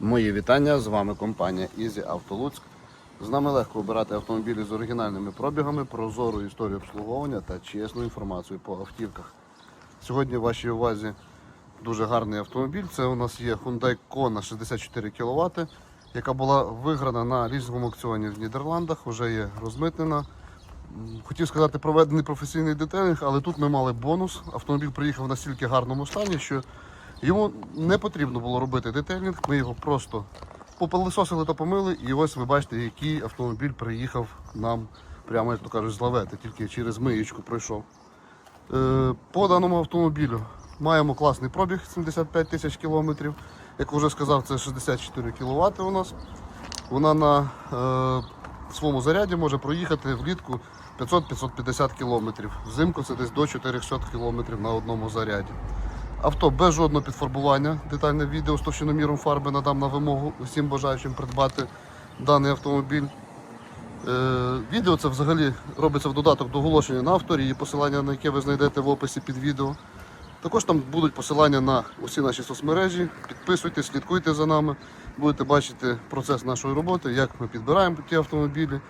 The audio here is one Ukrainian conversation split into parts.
Мої вітання, з вами компанія Easy Auto. З нами легко обирати автомобілі з оригінальними пробігами, прозору історію обслуговування та чесну інформацію по автівках. Сьогодні в вашій увазі дуже гарний автомобіль. Це у нас є Hyundai Kona 64 кВт, яка була виграна на лізинговому аукціоні в Нідерландах, вже є розмитнена. Хотів сказати, проведений професійний детелінг, але тут ми мали бонус. Автомобіль приїхав в настільки гарному стані, що йому не потрібно було робити детелінг. Ми його просто попилисосили та помили. І ось ви бачите, який автомобіль приїхав нам прямо, як то кажуть, з лавети, тільки через миєчку пройшов. Е, По даному автомобілю маємо класний пробіг 75 тисяч кілометрів. Як вже сказав, це 64 кВт у нас. Вона на е, своєму заряді може проїхати влітку 500-550 км. Взимку це десь до 400 км на одному заряді. Авто без жодного підфарбування. Детальне відео з товщиноміром фарби надам на вимогу усім бажаючим придбати даний автомобіль. Е, відео це взагалі робиться в додаток до оголошення на авторі, посилання на яке ви знайдете в описі під відео. Також там будуть посилання на усі наші соцмережі. Підписуйтесь, слідкуйте за нами, будете бачити процес нашої роботи, як ми підбираємо ті автомобілі.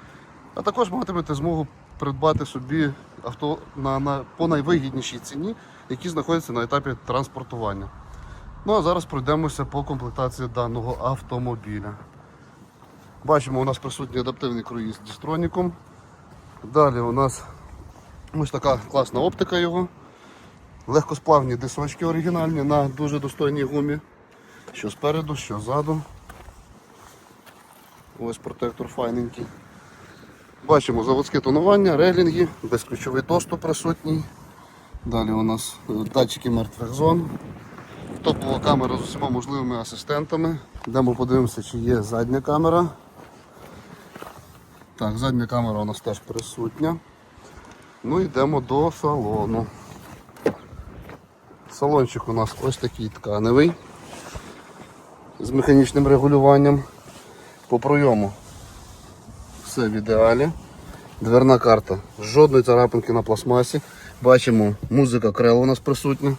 А також матимете змогу придбати собі авто на, на, по найвигіднішій ціні, які знаходяться на етапі транспортування. Ну а зараз пройдемося по комплектації даного автомобіля. Бачимо, у нас присутній адаптивний круїз з дістроніком. Далі у нас ось така класна оптика його. Легкосплавні дисочки оригінальні на дуже достойній гумі. Що спереду, що ззаду. Ось протектор файненький. Бачимо заводське тонування, реглінги, безключовий доступ присутній. Далі у нас е, датчики мертвих зон. Топова камера з усіма можливими асистентами. Йдемо подивимося, чи є задня камера. Так, задня камера у нас теж присутня. Ну йдемо до салону. Салончик у нас ось такий тканевий з механічним регулюванням. По пройому все в ідеалі. Дверна карта. Жодної царапинки на пластмасі. Бачимо, музика крел у нас присутня.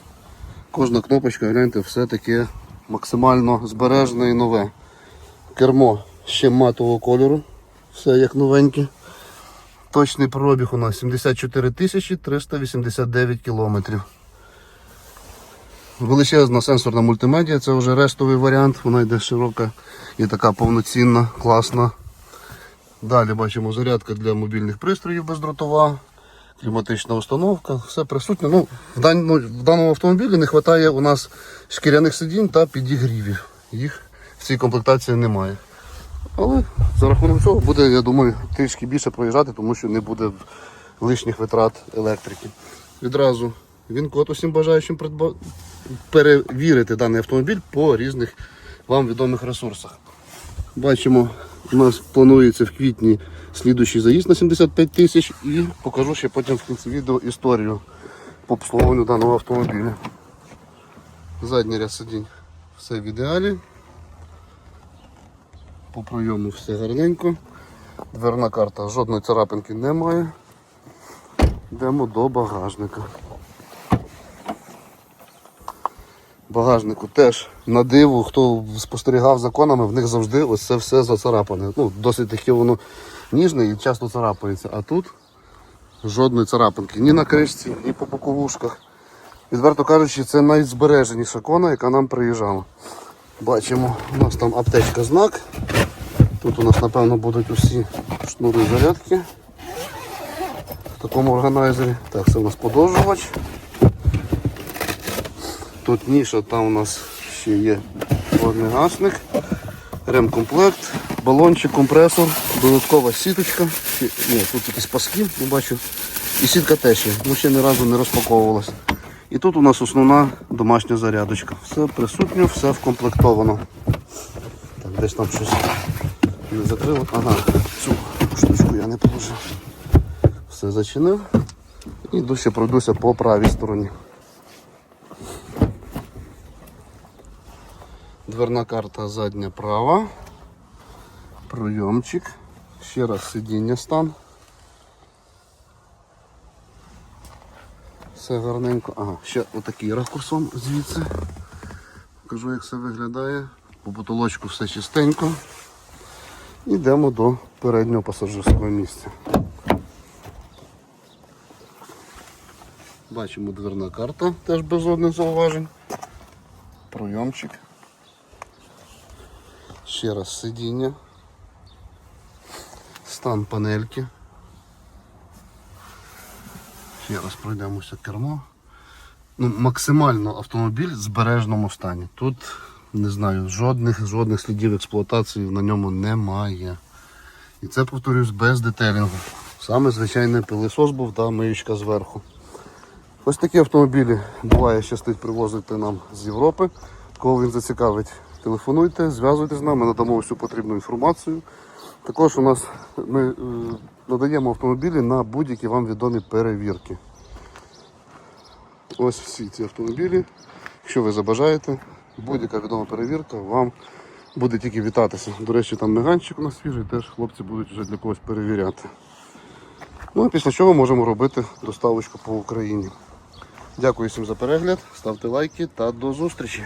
Кожна кнопочка, гляньте, все таке максимально збережне і нове. Кермо ще матового кольору. Все як новеньке. Точний пробіг у нас 74 389 кілометрів. Величезна сенсорна мультимедіа, це вже рестовий варіант, вона йде широка і така повноцінна, класна. Далі бачимо зарядка для мобільних пристроїв бездротова, кліматична установка, все присутнє. Ну, в, дан, ну, в даному автомобілі не вистачає у нас шкіряних сидінь та підігрівів. Їх в цій комплектації немає. Але за рахунок цього буде, я думаю, трішки більше проїжджати, тому що не буде лишніх витрат електрики. Відразу він код усім бажаючим придба... перевірити даний автомобіль по різних вам відомих ресурсах. Бачимо, у нас планується в квітні слідуючий заїзд на 75 тисяч і покажу ще потім в кінці відео історію по обслуговуванню даного автомобіля. Задній ряд сидінь все в ідеалі. По пройому все гарненько. Дверна карта жодної царапинки немає. Йдемо до багажника. Багажнику теж на диву, хто спостерігав за конами, в них завжди ось це все зацарапане. Ну, досить таке воно ніжне і часто царапається. А тут жодної царапинки ні на кришці, ні по боковушках. Відверто кажучи, це найзбереженіша кона, яка нам приїжджала. Бачимо, у нас там аптечка знак. Тут у нас, напевно, будуть усі шнури зарядки. В такому органайзері. Так, це у нас подовжувач. Тут ніша, там у нас ще є водний гасник, ремкомплект, балончик, компресор, додаткова сіточка. Ні, тут якісь паски, не бачу. І сітка теж є, ну ще ні разу не розпаковувалася. І тут у нас основна домашня зарядочка. Все присутньо, все вкомплектовано. Так, десь там щось не закрило. Ага, цю штучку я не положив. Все зачинив. І ще пройдуся по правій стороні. Дверна карта задня права. Пройомчик. Ще раз сидіння стан. Все гарненько. Ага, ще отакий ракурсом звідси. Покажу, як все виглядає. По потолочку все чистенько. Йдемо до переднього пасажирського місця. Бачимо дверна карта, теж без жодних зауважень. Пройомчик. Ще раз сидіння. Стан панельки. Ще раз пройдемося кермо. Ну, максимально автомобіль в збережному стані. Тут, не знаю, жодних, жодних слідів експлуатації на ньому немає. І це, повторюсь, без детелінгу. Саме звичайний пилисос був та миючка зверху. Ось такі автомобілі буває щастить привозити нам з Європи. Кого він зацікавить, телефонуйте, зв'язуйтесь з нами, надамо всю потрібну інформацію. Також у нас ми е, надаємо автомобілі на будь-які вам відомі перевірки. Ось всі ці автомобілі. Якщо ви забажаєте, будь-яка відома перевірка вам буде тільки вітатися. До речі, там меганчик у нас свіжий, теж хлопці будуть вже для когось перевіряти. Ну а після чого можемо робити доставочку по Україні. Дякую всім за перегляд, ставте лайки та до зустрічі!